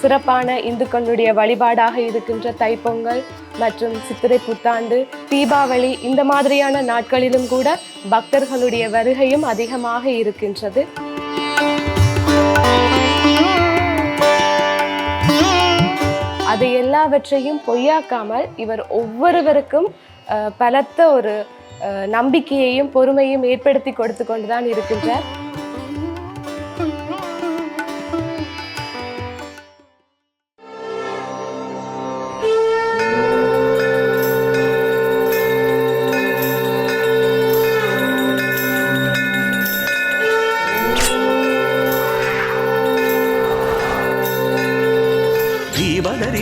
சிறப்பான இந்துக்களுடைய வழிபாடாக இருக்கின்ற தைப்பொங்கல் மற்றும் சித்திரை புத்தாண்டு தீபாவளி இந்த மாதிரியான நாட்களிலும் கூட பக்தர்களுடைய வருகையும் அதிகமாக இருக்கின்றது. அது எல்லாவற்றையும் பொய்யாக்காமல் இவர் ஒவ்வொருவருக்கும் அஹ், பலத்த ஒரு அஹ், நம்பிக்கையையும் பொறுமையும் ஏற்படுத்தி கொடுத்து கொண்டுதான் இருக்கின்றார்.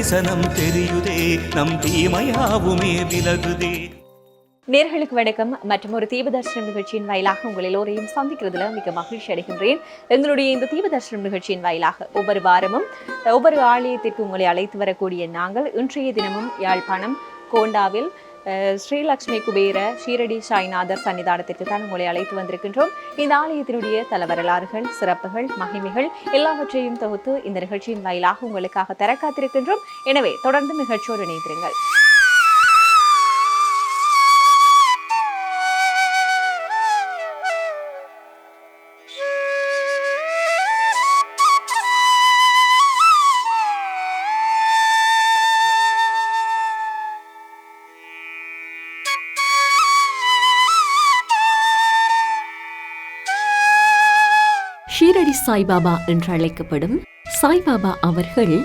தரிசனம் தெரியுதே நம் தீமையாவுமே விலகுதே. நேர்களுக்கு வணக்கம். மற்றும் ஒரு தீபதர்ஷனம் நிகழ்ச்சியின் வாயிலாக உங்கள் எல்லோரையும் சந்திக்கிறதுல மிக மகிழ்ச்சி அடைகின்றேன். எங்களுடைய இந்த தீபதர்ஷனம் நிகழ்ச்சியின் வாயிலாக ஒவ்வொரு வாரமும் ஒவ்வொரு ஆலயத்திற்கு உங்களை அழைத்து வரக்கூடிய நாங்கள் இன்றைய தினமும் யாழ்ப்பாணம் கோண்டாவில் ஸ்ரீலக்ஷ்மி குபேர ஷீரடி சாய்நாதர் சன்னிதானத்திற்கு தான் உங்களை அழைத்து வந்திருக்கின்றோம். இந்த ஆலயத்தினுடைய தல வரலாறுகள் சிறப்புகள் மகிமைகள் எல்லாவற்றையும் தொகுத்து இந்த நிகழ்ச்சியின் வாயிலாக உங்களுக்காக தர காத்திருக்கின்றோம் எனவே தொடர்ந்து நிகழ்ச்சியோடு இணைந்திருங்கள். சாய்பாபா என்று அழைக்கப்படும் சாய்பாபா அவர்கள்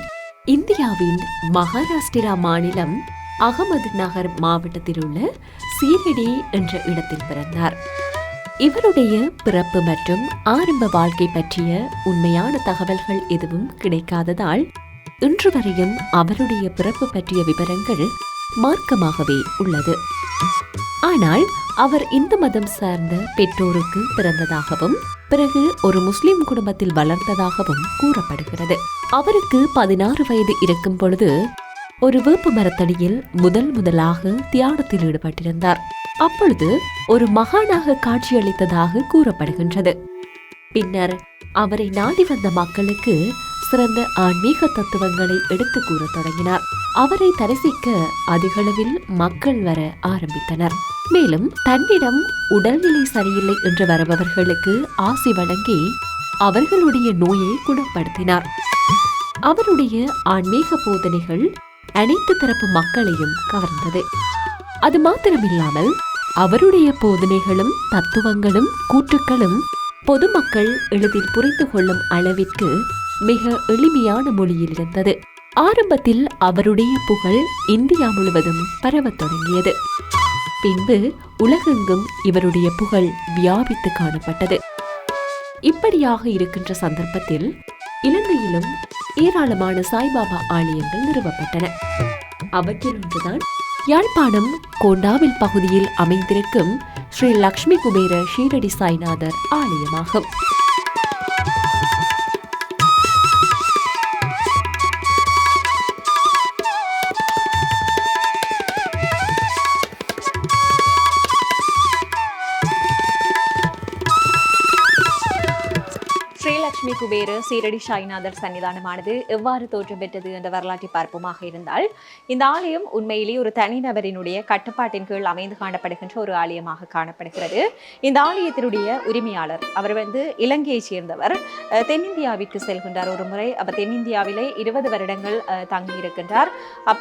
இந்தியாவின் மகாராஷ்டிரா மாநிலம் அகமது நகர் மாவட்டத்தில் உள்ள சீரடி என்ற இடத்தில் பிறந்தார். இவருடைய பிறப்பு மற்றும் ஆரம்ப வாழ்க்கை பற்றிய உண்மையான தகவல்கள் எதுவும் கிடைக்காததால் இன்று வரையும் அவருடைய பிறப்பு பற்றிய விவரங்கள் மார்க்கமாகவே உள்ளது. ஆனால் அவர் இந்து மதம் சார்ந்த பெற்றோருக்கு பிறந்ததாகவும் பிறகு ஒரு முஸ்லிம் குடும்பத்தில் வளர்ந்ததாகவும் கூறப்படுகிறது. அவருக்கு பதினாறு வயது இருக்கும் பொழுது ஒரு வேப்பு மரத்தடியில் முதல் முதலாக தியானத்தில் ஈடுபட்டிருந்தார். அப்பொழுது ஒரு மகானாக காட்சியளித்ததாக கூறப்படுகின்றது. பின்னர் அவரை நாடி வந்த மக்களுக்கு சிறந்த ஆன்மீக தத்துவங்களை எடுத்து கூற தொடங்கினார். அவரை தரிசிக்க அதிகளவில் மக்கள் வர ஆரம்பித்தனர். மேலும் தன்னிடம் உடல்நிலை சரியில்லை என்று வருபவர்களுக்கு ஆசி வழங்கி அவர்களுடைய நோயை குணப்படுத்தினார். அவருடைய ஆன்மீக போதனைகள் அனைத்து தரப்பு மக்களையும் கவர்ந்தது. அது மாத்திரமில்லாமல் அவருடைய போதனைகளும் தத்துவங்களும் கூற்றுக்களும் பொதுமக்கள் எளிதில் புரிந்து கொள்ளும் அளவிற்கு மிக எளிமையான மொழியில் இருந்தது ஆரம்பத்தில் அவருடைய புகழ் இந்தியா முழுவதும் பரவத் தொடங்கியது. பின்பு உலகெங்கும் இவருடைய புகழ் வியாபித்து காணப்பட்டது. இப்படியாக இருக்கின்ற சந்தர்ப்பத்தில் இலங்கையிலும் ஏராளமான சாய்பாபா ஆலயங்கள் நிறுவப்பட்டன. அவற்றில் ஒன்றுதான் யாழ்ப்பாணம் கோண்டாவில் பகுதியில் அமைந்திருக்கும் ஸ்ரீ லக்ஷ்மி குபேர ஷீரடி சாய்நாதர் ஆலயமாகும். குபேர சீரடி சாய்நாதர் சன்னிதானமானது எவ்வாறு தோற்றம் பெற்றது என்ற வரலாற்றை பார்ப்போமாக இருந்தால் இந்த ஆலயம் உண்மையிலேயே ஒரு தனிநபரினுடைய கட்டுப்பாட்டின் கீழ் அமைந்து காணப்படுகின்ற ஒரு ஆலயமாக காணப்படுகிறது. இந்த ஆலயத்தினுடைய உரிமையாளர் அவர் வந்து இலங்கையைச் சேர்ந்தவர். தென்னிந்தியாவிற்கு செல்கின்றார் ஒரு முறை. அப்ப தென்னிந்தியாவிலே இருபது வருடங்கள் அஹ், தங்கி இருக்கின்றார்.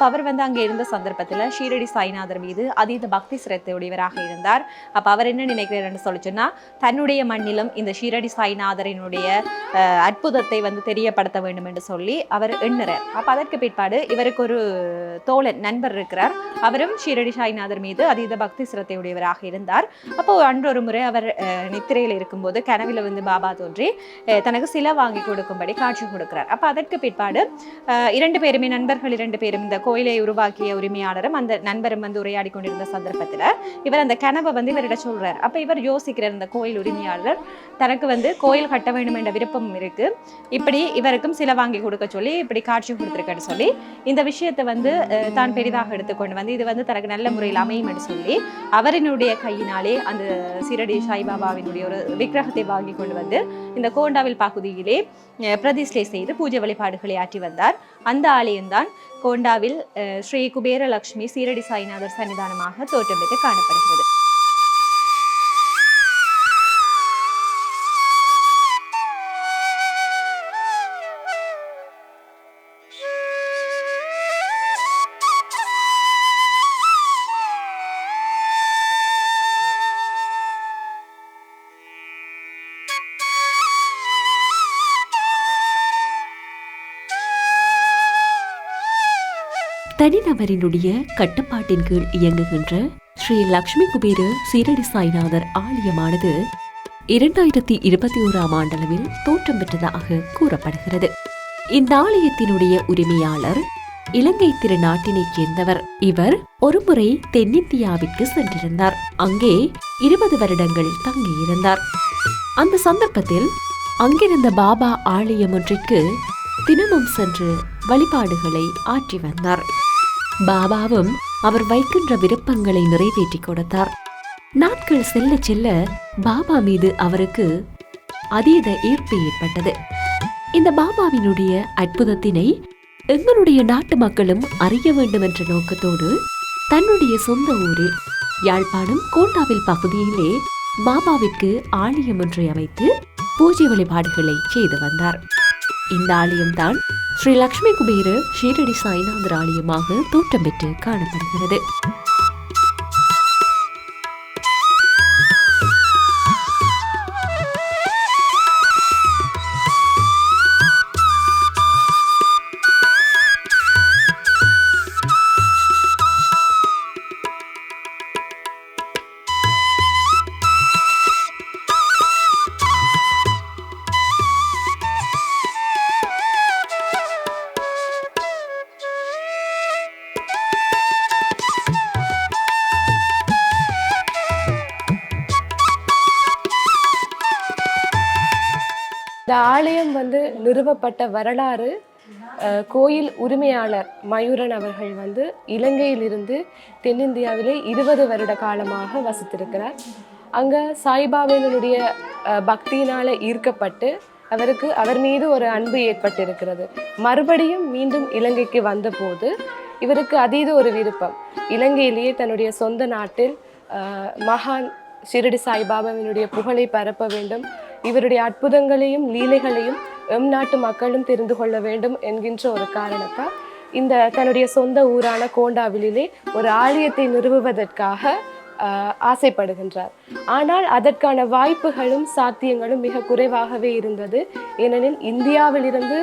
அவர் வந்து அங்கே இருந்த சந்தர்ப்பத்தில் ஷீரடி சாய்நாதர் மீது அதீத பக்தி சிரத்தையுடையவராக இருந்தார். அப்போ அவர் என்ன நினைக்கிறார் சொல்லி சொன்னா தன்னுடைய மண்ணிலும் இந்த ஷீரடி சாய்நாதரினுடைய அற்புதத்தை வந்து தெரியப்படுத்த வேண்டும் என்று சொல்லி அவர் எண்ணுறார். அப்போ அதற்கு பிற்பாடு இவருக்கு ஒரு தோழன் நண்பர் இருக்கிறார். அவரும் ஷீரடி சாய்நாதர் மீது அதீத பக்தி சிரத்தையுடையவராக இருந்தார். அப்போ அன்று ஒரு முறை அவர் நித்திரையில் இருக்கும்போது கனவில் வந்து பாபா தோன்றி தனக்கு சிலை வாங்கி கொடுக்கும்படி காட்சி கொடுக்கிறார். அப்போ அதற்கு பிற்பாடு இரண்டு பேருமே நண்பர்கள் இரண்டு பேரும் இந்த கோயிலை உருவாக்கிய உரிமையாளரும் அந்த நண்பரும் வந்து உரையாடி கொண்டிருந்த சந்தர்ப்பத்தில் இவர் அந்த கனவை வந்து இவரிட சொல்றார். அப்போ இவர் யோசிக்கிறார் இந்த கோயில் உரிமையாளர் தனக்கு வந்து கோயில் கட்ட வேண்டும் என்ற விருப்பம் இருக்கு. இப்படி இவருக்கும் சில வாங்கி கொடுக்க சொல்லி இப்படி காட்சி கொடுத்துருக்கேன்னு சொல்லி இந்த விஷயத்தை வந்து தான் பெரிதாக எடுத்துக்கொண்டு வந்து இது வந்து தனக்கு நல்ல முறையில் அமையும் என்று சொல்லி அவரினுடைய கையினாலே அந்த சீரடி சாய்பாபாவினுடைய ஒரு விக்கிரகத்தை வாங்கி கொண்டு வந்து இந்த கோண்டாவில் பகுதியிலே பிரதிஷ்டை செய்து பூஜை வழிபாடுகளை ஆற்றி வந்தார். அந்த ஆலயம்தான் கோண்டாவில் ஸ்ரீ குபேரலட்சுமி சீரடி சாய்நாதர் சன்னிதானமாக தோற்றமிட்டு காணப்படுகிறது. தனிநபரினுடைய கட்டுப்பாட்டின் கீழ் இயங்குகின்ற ஸ்ரீ லக்ஷ்மி குபேர சீரடி சாய்நாதர் ஆலயமானது இரண்டாயிரத்தி இருபத்தி ஓராம் ஆண்டளவில் தோற்றம் பெற்றதாக கூறப்படுகிறது. இந்த ஆலயத்தினுடைய உரிமையாளர் இலங்கை திருநாட்டினைச் சேர்ந்தவர். இவர் ஒருமுறை தென்னிந்தியாவிற்கு சென்றிருந்தார். அங்கே இருபது வருடங்கள் தங்கியிருந்தார். அந்த சந்தர்ப்பத்தில் அங்கிருந்த பாபா ஆலயம் ஒன்றிற்கு தினமும் சென்று வழிபாடுகளை ஆற்றி வந்தார். பாபாவும் அவர் வைக்கின்ற விருப்பங்களை நிறைவேற்றி கொடுத்தார். நாட்கள் செல்ல செல்ல பாபா மீது அவருக்கு அதீத ஈர்ப்பு ஏற்பட்டது. இந்த பாபாவினுடைய அற்புதத்தினை எங்களுடைய நாட்டு மக்களும் அறிய வேண்டும் என்ற நோக்கத்தோடு தன்னுடைய சொந்த ஊரில் யாழ்ப்பாணம் கோண்டாவில் பகுதியிலே பாபாவிற்கு ஆலயம் ஒன்றை அமைத்து பூஜை வழிபாடுகளை செய்து வந்தார். இந்த ஆலயம்தான் ஸ்ரீ லக்ஷ்மி குபேர ஷீரடி சாய்நாதர் ஆலயமாக தோற்றம் பெற்று காணப்படுகிறது. நிறுவப்பட்ட வரலாறு கோயில் உரிமையாளர் மயூரன் அவர்கள் வந்து இலங்கையிலிருந்து தென்னிந்தியாவிலே இருபது வருட காலமாக வசித்திருக்கிறார். அங்கே சாய்பாபாவினுடைய பக்தியினால் ஈர்க்கப்பட்டு அவருக்கு அவர் மீது ஒரு அன்பு ஏற்பட்டிருக்கிறது. மறுபடியும் மீண்டும் இலங்கைக்கு வந்தபோது இவருக்கு அதீத ஒரு விருப்பம். இலங்கையிலேயே தன்னுடைய சொந்த நாட்டில் மகான் ஷிரடி சாய்பாபாவினுடைய புகழை பரப்ப வேண்டும். இவருடைய அற்புதங்களையும் லீலைகளையும் எம் நாட்டு மக்களும் தெரிந்து கொள்ள வேண்டும் என்கின்ற ஒரு காரணத்தால் இந்த தன்னுடைய சொந்த ஊரான கோண்டாவிலே ஒரு ஆலயத்தை நிறுவுவதற்காக ஆஹ், ஆசைப்படுகின்றார். ஆனால் அதற்கான வாய்ப்புகளும் சாத்தியங்களும் மிக குறைவாகவே இருந்தது. ஏனெனில் இந்தியாவிலிருந்து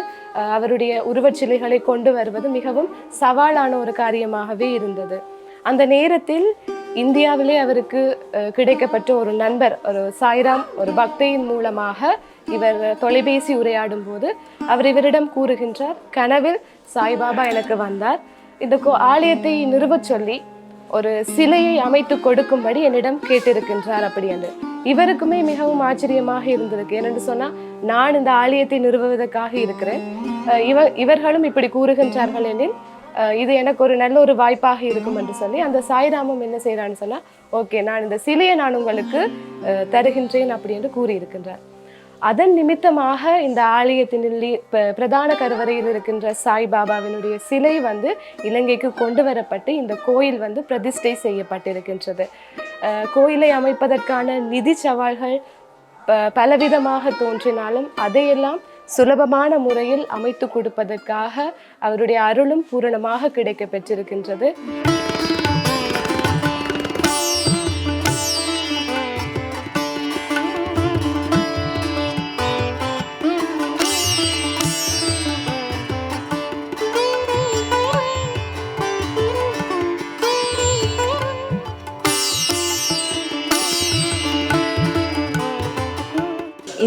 அவருடைய உருவச்சிலைகளை கொண்டு வருவது மிகவும் சவாலான ஒரு காரியமாகவே இருந்தது. அந்த நேரத்தில் இந்தியாவிலே அவருக்கு கிடைக்கப்பட்ட ஒரு நண்பர் ஒரு சாய்ராம் ஒரு பக்தியின் மூலமாக இவர் தொலைபேசி உரையாடும் போது அவர் இவரிடம் கூறுகின்றார் கனவில் சாய்பாபா எனக்கு வந்தார். இந்த கோ- ஆலயத்தை நிறுவச் சொல்லி ஒரு சிலையை அமைத்து கொடுக்கும்படி என்னிடம் கேட்டிருக்கின்றார் அப்படி என்று இவருக்குமே மிகவும் ஆச்சரியமாக இருந்திருக்கு. ஏனென்று சொன்னா நான் இந்த ஆலயத்தை நிறுவுவதற்காக இருக்கிறேன். இவ இவர்களும் இப்படி கூறுகின்றார்கள் எனில் இது எனக்கு ஒரு நல்ல ஒரு வாய்ப்பாக இருக்கும் என்று சொல்லி அந்த சாய்ராமம் என்ன செய்கிறான்னு சொன்னால் ஓகே நான் இந்த சிலையை நான் உங்களுக்கு தருகின்றேன் அப்படி என்று கூறியிருக்கின்றார். அதன் நிமித்தமாக இந்த ஆலயத்தினில் ப- பிரதான கருவறையில் இருக்கின்ற சாய்பாபாவினுடைய சிலை வந்து இலங்கைக்கு கொண்டு வரப்பட்டு இந்த கோயில் வந்து பிரதிஷ்டை செய்யப்பட்டிருக்கின்றது. கோயிலை அமைப்பதற்கான நிதி சவால்கள் ப- பலவிதமாக தோன்றினாலும் அதையெல்லாம் சுலபமான முறையில் அமைத்து கொடுப்பதற்காக அவருடைய அருளும் பூரணமாக கிடைக்க பெற்றிருக்கின்றது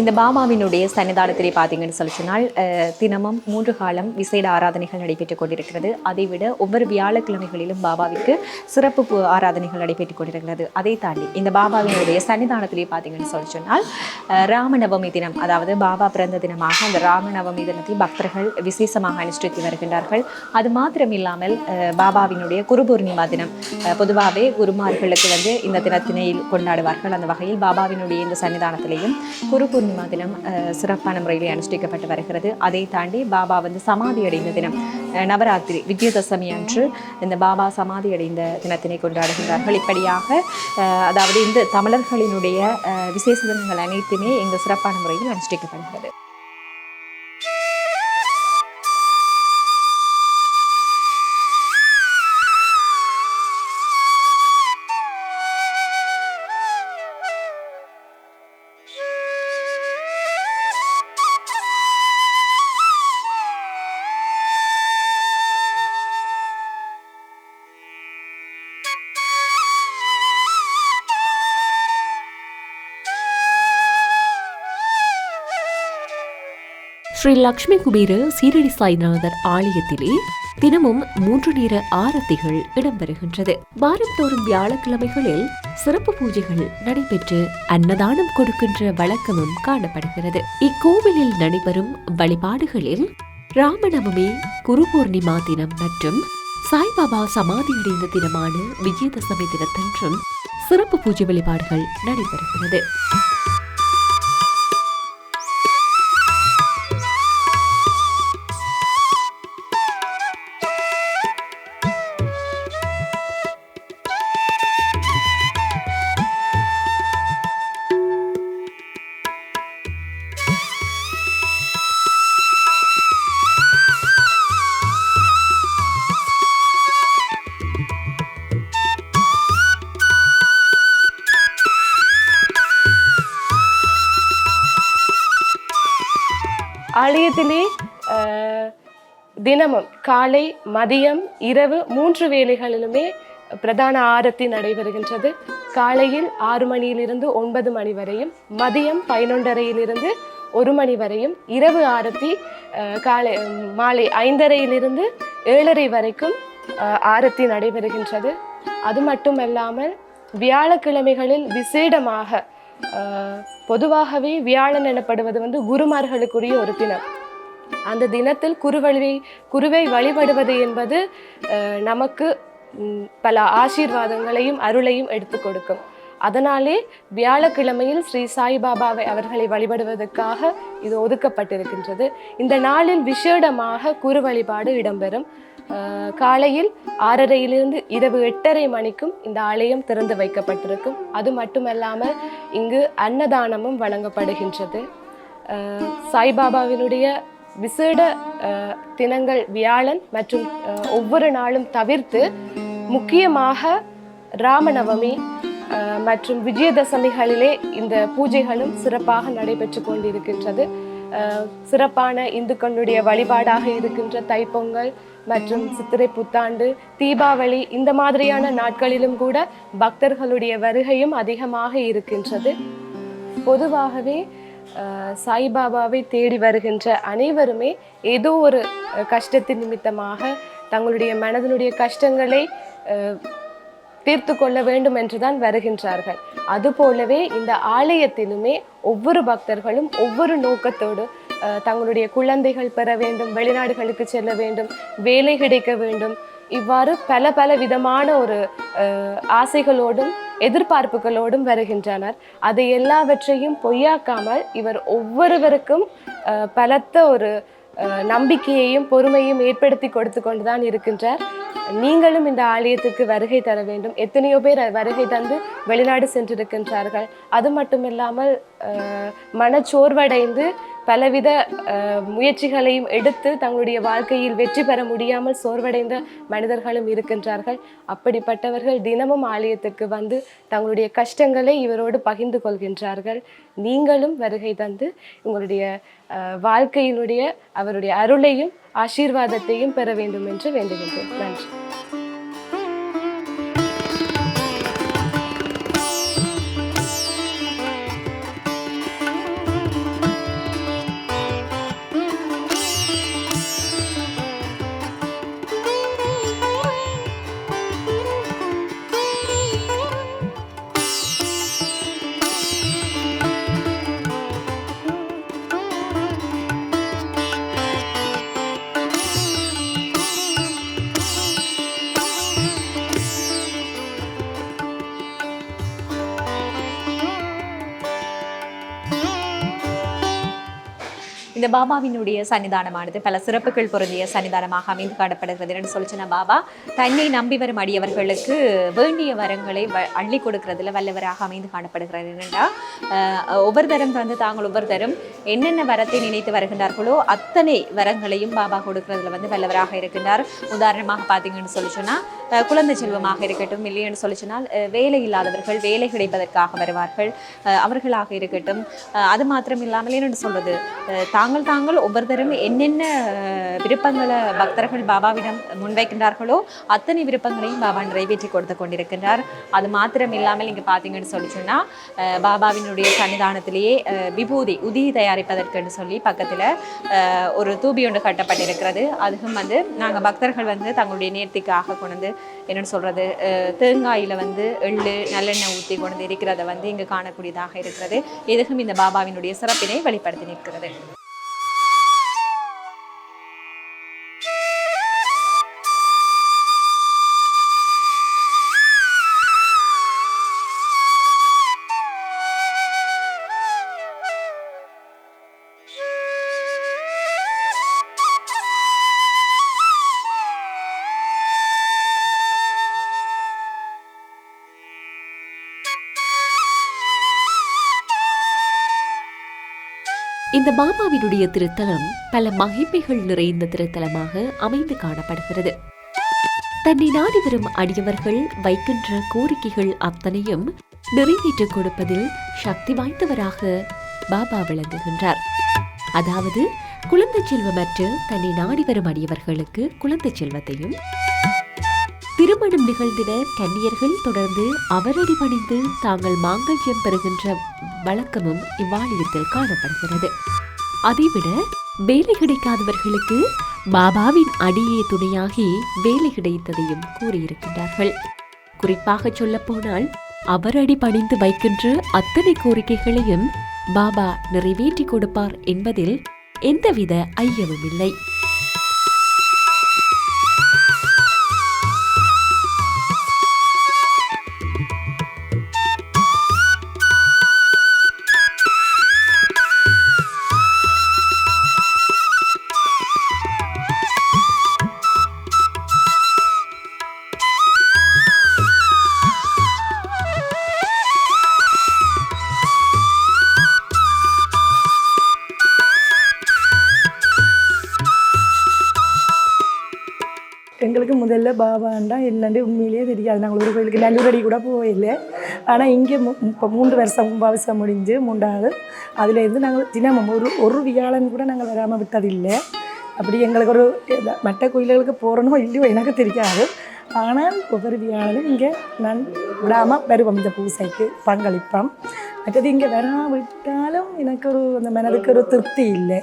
இந்த பாபாவினுடைய சன்னிதானத்திலே பார்த்தீங்கன்னு சொல்லி சொன்னால் தினமும் மூன்று காலம் விசேட ஆராதனைகள் நடைபெற்றுக் கொண்டிருக்கிறது. அதைவிட ஒவ்வொரு வியாழக்கிழமைகளிலும் பாபாவிற்கு சிறப்பு ஆராதனைகள் நடைபெற்றுக் கொண்டிருக்கிறது. அதை தாண்டி இந்த பாபாவினுடைய சன்னிதானத்திலே பார்த்தீங்கன்னு சொல்லி சொன்னால் ராமநவமி தினம் அதாவது பாபா பிறந்த தினமாக அந்த ராமநவமி தினத்தை பக்தர்கள் விசேஷமாக அனுஷ்டித்து வருகின்றார்கள். அது மாத்திரம் இல்லாமல் பாபாவினுடைய குரு பூர்ணிமா தினம் பொதுவாகவே குருமார்களுக்கு வந்து இந்த தினத்தினை கொண்டாடுவார்கள். அந்த வகையில் பாபாவினுடைய இந்த சன்னிதானத்திலேயும் குரு பூர்ணிமா தினம் சிறப்பான முறையில் அனுஷ்டிக்கப்பட்டு வருகிறது. அதை தாண்டி பாபா வந்து சமாதி அடைந்த தினம் அஹ், நவராத்திரி விஜயதசமி அன்று இந்த பாபா சமாதி அடைந்த தினத்தினை கொண்டாடுகின்றார்கள். இப்படியாக அஹ், அதாவது இந்த தமிழர்களினுடைய அஹ், விசேஷ தினங்கள் அனைத்துமே இங்கு சிறப்பான முறையில் அனுஷ்டிக்கப்படுகிறது. ஸ்ரீ லக்ஷ்மி குபீர சீரடி சாய்நாதர் ஆலயத்திலே தினமும் மூன்று நேர ஆரத்திகள் இடம்பெறுகின்றது. வாரந்தோறும் வியாழக்கிழமைகளில் சிறப்பு பூஜைகள் நடைபெற்று அன்னதானம் கொடுக்கின்ற வழக்கமும் காணப்படுகிறது. இக்கோவிலில் நடைபெறும் வழிபாடுகளில் ராமநவமி குரு பூர்ணிமா தினம் மற்றும் சாய்பாபா சமாதியடைந்த தினமான விஜயதசமி தினத்தன்றும் சிறப்பு பூஜை வழிபாடுகள் நடைபெறுகிறது. ஆலயத்திலே தினமும் காலை மதியம் இரவு மூன்று வேளைகளிலுமே பிரதான ஆரத்தி நடைபெறுகின்றது. காலையில் ஆறு மணியிலிருந்து ஒன்பது மணி வரையும் மதியம் பதினொன்றரையிலிருந்து ஒரு மணி வரையும் இரவு ஆரத்தி காலை மாலை ஐந்தரையிலிருந்து ஏழரை வரைக்கும் ஆரத்தி நடைபெறுகின்றது. அது மட்டுமல்லாமல் வியாழக்கிழமைகளில் விசேடமாக பொதுவாகவே வியாழன் எனப்படுவது வந்து குருமார்களுக்குரிய ஒரு தினம். அந்த தினத்தில் குருவழி குருவை வழிபடுவது என்பது நமக்கு பல ஆசீர்வாதங்களையும் அருளையும் எடுத்து கொடுக்கும். அதனாலே வியாழக்கிழமையில் ஸ்ரீ சாய்பாபாவை அவர்களை வழிபடுவதற்காக இது ஒதுக்கப்பட்டிருக்கின்றது. இந்த நாளில் விசேடமாக குரு வழிபாடு இடம்பெறும். காலையில் ஆறரையிலிருந்து இரவு எட்டரை மணிக்கும் இந்த ஆலயம் திறந்து வைக்கப்பட்டிருக்கும். அது மட்டுமல்லாமல் இங்கு அன்னதானமும் வழங்கப்படுகின்றது. சாய்பாபாவினுடைய விசேட தினங்கள் வியாழன் மற்றும் ஒவ்வொரு நாளும் தவிர்த்து முக்கியமாக ராமநவமி மற்றும் விஜயதசமிகளிலே இந்த பூஜைகளும் சிறப்பாக நடைபெற்று கொண்டிருக்கின்றது. சிறப்பான இந்துக்களுடைய வழிபாடாக இருக்கின்ற தைப்பொங்கல் மற்றும் சித்திரை புத்தாண்டு தீபாவளி இந்த மாதிரியான நாட்களிலும் கூட பக்தர்களுடைய வருகையும் அதிகமாக இருக்கின்றது. பொதுவாகவே சாய்பாபாவை தேடி வருகின்ற அனைவருமே ஏதோ ஒரு கஷ்டத்தின் நிமித்தமாக தங்களுடைய மனதினுடைய கஷ்டங்களை தீர்த்து கொள்ள வேண்டும் என்றுதான் வருகின்றார்கள். அதுபோலவே இந்த ஆலயத்திலுமே ஒவ்வொரு பக்தர்களும் ஒவ்வொரு நோக்கத்தோடு தங்களுடைய குழந்தைகள் பெற வேண்டும் வெளிநாடுகளுக்கு செல்ல வேண்டும் வேலை கிடைக்க வேண்டும். இவ்வாறு பல பல விதமான ஒரு ஆசைகளோடும் எதிர்பார்ப்புகளோடும் வருகின்றனர். அதை எல்லாவற்றையும் பொய்யாக்காமல் இவர் ஒவ்வொருவருக்கும் பலத்த ஒரு நம்பிக்கையையும் பொறுமையும் ஏற்படுத்தி கொடுத்து கொண்டுதான் இருக்கின்றார். நீங்களும் இந்த ஆலயத்திற்கு வருகை தர வேண்டும். எத்தனையோ பேர் வருகை தந்து வெளிநாடு சென்றிருக்கின்றார்கள். அது மட்டுமில்லாமல் அஹ், மனச்சோர்வடைந்து பலவித முயற்சிகளையும் எடுத்து தங்களுடைய வாழ்க்கையில் வெற்றி பெற முடியாமல் சோர்வடைந்த மனிதர்களும் இருக்கின்றார்கள். அப்படிப்பட்டவர்கள் தினமும் ஆலயத்துக்கு வந்து தங்களுடைய கஷ்டங்களை இவரோடு பகிர்ந்து கொள்கின்றார்கள். நீங்களும் வருகை தந்து உங்களுடைய வாழ்க்கையினுடைய அவருடைய அருளையும் ஆசீர்வாதத்தையும் பெற வேண்டும் என்று வேண்டுகின்றேன். நன்றி. இந்த பாபாவினுடைய சன்னிதானமானது பல சிறப்புகள் பொருந்திய சன்னிதானமாக அமைந்து காணப்படுகிறது. என்று சொல்லி பாபா தன்னை நம்பி வரும் அடியவர்களுக்கு வேண்டிய வரங்களை வ- அள்ளி கொடுக்கறதுல வல்லவராக அமைந்து காணப்படுகிறார். என்னென்னா ஒவ்வொரு தரம் வந்து தாங்கள் ஒவ்வொரு தரம் என்னென்ன வரத்தை நினைத்து வருகின்றார்களோ அத்தனை வரங்களையும் பாபா கொடுக்கறதுல வந்து வல்லவராக இருக்கின்றார். உதாரணமாக பார்த்தீங்கன்னு சொல்லி சொன்னா குழந்தை செல்வமாக இருக்கட்டும் இல்லைன்னு சொல்லி சொன்னால் வேலை இல்லாதவர்கள் வேலை கிடைப்பதற்காக வருவார்கள் அவர்களாக இருக்கட்டும். அது மாத்திரம் இல்லாமல் என்னென்னு சொல்வது தாங்கள் தாங்கள் ஒவ்வொருத்தரும் என்னென்ன விருப்பங்களை பக்தர்கள் பாபாவிடம் முன்வைக்கின்றார்களோ அத்தனை விருப்பங்களையும் பாபா நிறைவேற்றி கொடுத்து கொண்டிருக்கின்றார். அது மாத்திரம் இல்லாமல் இங்கே பார்த்தீங்கன்னு சொல்லி சொன்னால் பாபாவினுடைய சன்னிதானத்திலேயே விபூதி உதி தயாரிப்பதற்குன்னு சொல்லி பக்கத்தில் ஒரு தூபி ஒன்று கட்டப்பட்டிருக்கிறது. அதுவும் வந்து நாங்கள் பக்தர்கள் வந்து தங்களுடைய நேர்த்திக்காக கொண்டு வந்து என்னென்னு சொல்கிறது தேங்காயில் வந்து எள்ளு நல்லெண்ணெய் ஊற்றி கொண்டு இருக்கிறத வந்து இங்கே காணக்கூடியதாக இருக்கிறது. எதுவும் இந்த பாபாவினுடைய சிறப்பினை வெளிப்படுத்தி நிற்கிறது. இந்த பாபாவினுடைய திருத்தலம் பல மகிமைகள் நிறைந்த திருத்தலமாக அமைந்து காணப்படுகிறது. தன்னை நாடி வரும் அடியவர்கள் வைக்கின்ற கோரிக்கைகள் அத்தனையும் நிறைவேற்றிக் கொடுப்பதில் சக்தி வாய்ந்தவராக பாபா விளங்குகின்றார். அதாவது குழந்தை செல்வமற்று தன்னை நாடி வரும் அடியவர்களுக்கு குழந்தை செல்வத்தையும் திருமணம் நிகழ்ந்திட கன்னியர்கள் தொடர்ந்து அவரடி பணிந்து தாங்கள் மாங்கல்யம் பெறுகின்ற வழக்கமும் இவ்வாலயத்தில் காணப்படுகிறது. அதைவிட வேலை கிடைக்காதவர்களுக்கு பாபாவின் அடியே துணையாகி வேலை கிடைத்ததையும் கூறியிருக்கின்றார்கள். குறிப்பாக சொல்லப்போனால் அவரடி பணிந்து வைக்கின்ற அத்தனை கோரிக்கைகளையும் பாபா நிறைவேற்றி கொடுப்பார் என்பதில் எந்தவித ஐயமும் இல்லை எங்களுக்கு முதல்ல பாபாண்டா இல்லைன்னு உண்மையிலேயே தெரியாது. நாங்கள் ஒரு கோயிலுக்கு நல்லூரடி கூட போகல. ஆனால் இங்கே இப்போ மூன்று வருஷம் கும்பாபிஷேகம் முடிஞ்சு மூன்றாவது அதுலேருந்து நாங்கள் தினமும் ஒரு ஒரு வியாழன் கூட நாங்கள் வராமல் விட்டதில்லை. அப்படி எங்களுக்கு ஒரு மற்ற கோயில்களுக்கு போகிறனோ இல்லையோ எனக்கு தெரியாது. ஆனால் ஒவ்வொரு வியாழனும் இங்கே நான் விடாமல் வருவோம் இந்த பூசைக்கு பங்களிப்போம். மற்றது இங்கே வரா விட்டாலும் எனக்கு ஒரு அந்த மனதுக்கு ஒரு திருப்தி இல்லை.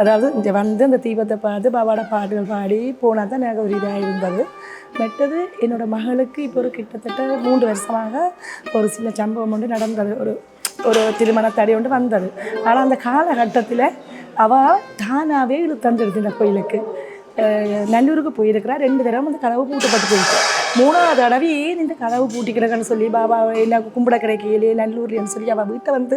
அதாவது இங்கே வந்து அந்த தீபத்தை பார்த்து பாபாவோட பாட்டுகள் பாடி போனால் தான் எனக்கு ஒரு இதாக இருந்தது. மெட்டது என்னோடய மகளுக்கு இப்போ ஒரு கிட்டத்தட்ட மூன்று வருஷமாக ஒரு சில சம்பவம் ஒன்று நடந்தது. ஒரு ஒரு திருமண தடை ஒன்று வந்தது. ஆனால் அந்த காலகட்டத்தில் அவள் தானாகவே இழுத்தந்துடுது இந்த கோயிலுக்கு. நல்லூருக்கு போயிருக்கிறா. ரெண்டு தடவை வந்து கதவு பூட்டப்பட்டு போயிருக்கு மூணாவது தடவை ஏன் இந்த கதவு பூட்டிக்கிறேன்னு சொல்லி பாபா என்ன கும்பிட கிடைக்கலையே நல்லூர்லன்னு சொல்லி அவள் வீட்டை வந்து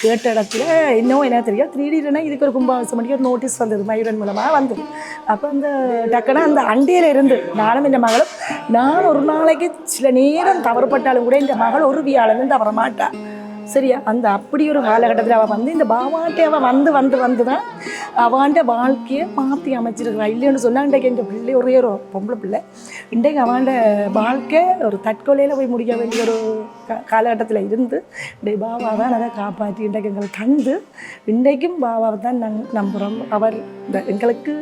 கேட்ட இடத்துல இன்னும் என்ன தெரியும் திடீர்னு இதுக்கு ஒரு கும்பாபிஷம் பண்ணி ஒரு நோட்டீஸ் வந்தது மயூரன் மூலமாக வந்தது. அப்போ அந்த டக்குனா அந்த அண்டையில் இருந்து நானும் இந்த மகளும் நான் ஒரு நாளைக்கு சில நேரம் தவறுபட்டாலும் கூட இந்த மகள் ஒரு வியாழனும் தவற மாட்டா சரியா? அந்த அப்படி ஒரு காலகட்டத்தில் அவள் வந்து இந்த பாவாட்டை அவள் வந்து வந்து வந்து தான் அவன்ட வாழ்க்கையை மாற்றி அமைச்சிருக்கிறா இல்லைன்னு சொன்னால் இன்றைக்கு எங்கள் பிள்ளை ஒரே ஒரு பொம்பளை பிள்ளை. இன்றைக்கு அவன்ட வாழ்க்கை ஒரு தற்கொலையில் போய் முடிக்க வேண்டிய ஒரு காலகட்டத்தில் இருந்து இன்றைக்கு பாபா தான் அதை காப்பாற்றி இன்றைக்கு எங்களை தந்து இன்றைக்கும் பாபாவை தான் நம் நம்புகிறோம் அவர் இந்த எங்களுக்கு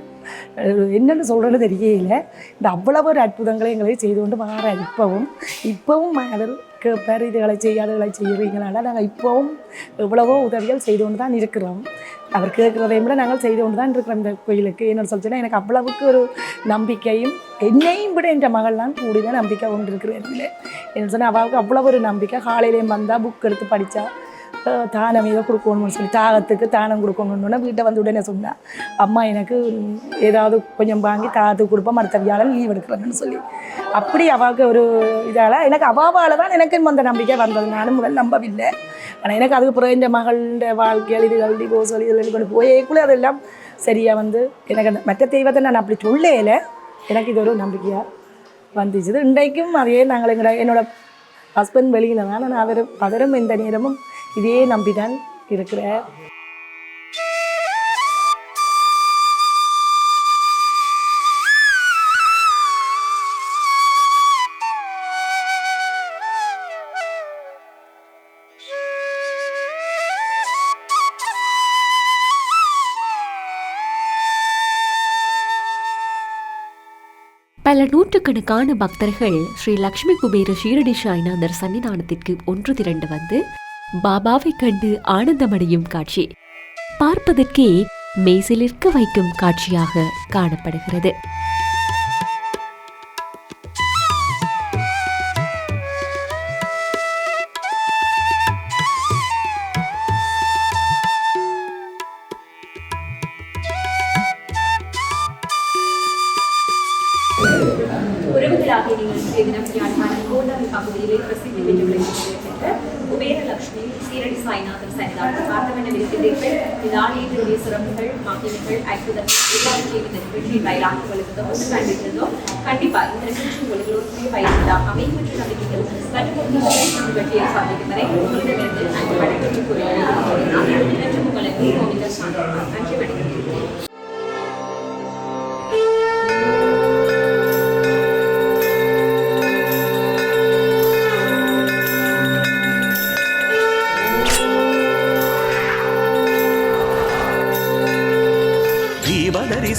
என்னென்னு சொல்கிறது தெரியல. இந்த அவ்வளவு ஒரு அற்புதங்களை எங்களை செய்து கொண்டு மாற இப்போவும் இப்போவும் அவர் கேட்பார் இதுகளை செய்யாதுகளை செய்கிறீங்களால நாங்கள் இப்போவும் எவ்வளவோ உதவிகள் செய்து கொண்டு தான் இருக்கிறோம். அவர் கேட்குறதையும் விட நாங்கள் செய்து கொண்டு தான் இருக்கிறோம் இந்த கோயிலுக்கு. என்னென்னு சொல்லிச்சுன்னா எனக்கு அவ்வளவுக்கு ஒரு நம்பிக்கையும் என்னையும் விட என் மகள்லாம் கூடிதான் நம்பிக்கை கொண்டு இருக்கிறேன் இதில் என்ன சொன்னால் அவளுக்கு அவ்வளோ ஒரு நம்பிக்கை. காலையிலேயும் வந்தால் புக் எடுத்து படித்தா தானம் ஏதோ கொடுக்கணும்னு சொல்லி தாகத்துக்கு தானம் கொடுக்கணும்னு வீட்டை வந்து உடனே சொன்னேன் அம்மா எனக்கு ஏதாவது கொஞ்சம் வாங்கி தாகத்துக்கு கொடுப்போம் மற்ற வியாழன் லீவ் எடுக்கிறேன்னு சொல்லி. அப்படி அவாவுக்கு ஒரு இதால் எனக்கு அவாவால் தான் எனக்கு அந்த நம்பிக்கை வந்தது. நானும் முதல் நம்பவில்லை. ஆனால் எனக்கு அதுக்கு பிறகு இந்த மகளோட வாழ்க்கையில் இதுகள் டிவோர்ஸ் சொல்லி இதில் கொண்டு போயேக்குள்ளே அதெல்லாம் சரியாக வந்து எனக்கு அந்த மற்ற தெய்வத்தை நான் அப்படி சொல்லையில எனக்கு இது ஒரு நம்பிக்கையாக வந்துச்சு. இன்றைக்கும் அதே நாங்கள் எங்களோட என்னோடய ஹஸ்பண்ட் வெளியில் தான். நான் அவரும் அவரும் எந்த நேரமும் இதே நம்பிதான் இருக்கிற இருக்கிறார். பல நூற்றுக்கணக்கான பக்தர்கள் ஸ்ரீ லக்ஷ்மி குபேர ஷீரடி சாய்நாதர் சன்னிதானத்திற்கு ஒன்று திரண்டு வந்து பாபாவை கண்டு ஆனந்தமடையும் காட்சி. பார்ப்பதற்கே மேசிலிருக்க வைக்கும் காட்சியாக காணப்படுகிறது. மகிமைகள் அற்புதங்கள் எல்லாவற்றையும் இந்த வாயிலாக உங்களுக்கு தொடர்ந்து காண்பித்திருந்தோம் கண்டிப்பா இந்த நிகழ்ச்சி உங்களுக்கு எல்லோருக்குமே பயனுள்ளதாக அமையும் என்று மற்றும் வரை உங்களிடமிருந்து வணக்கம் நன்றி உங்களுக்கு நன்றி வணக்கம்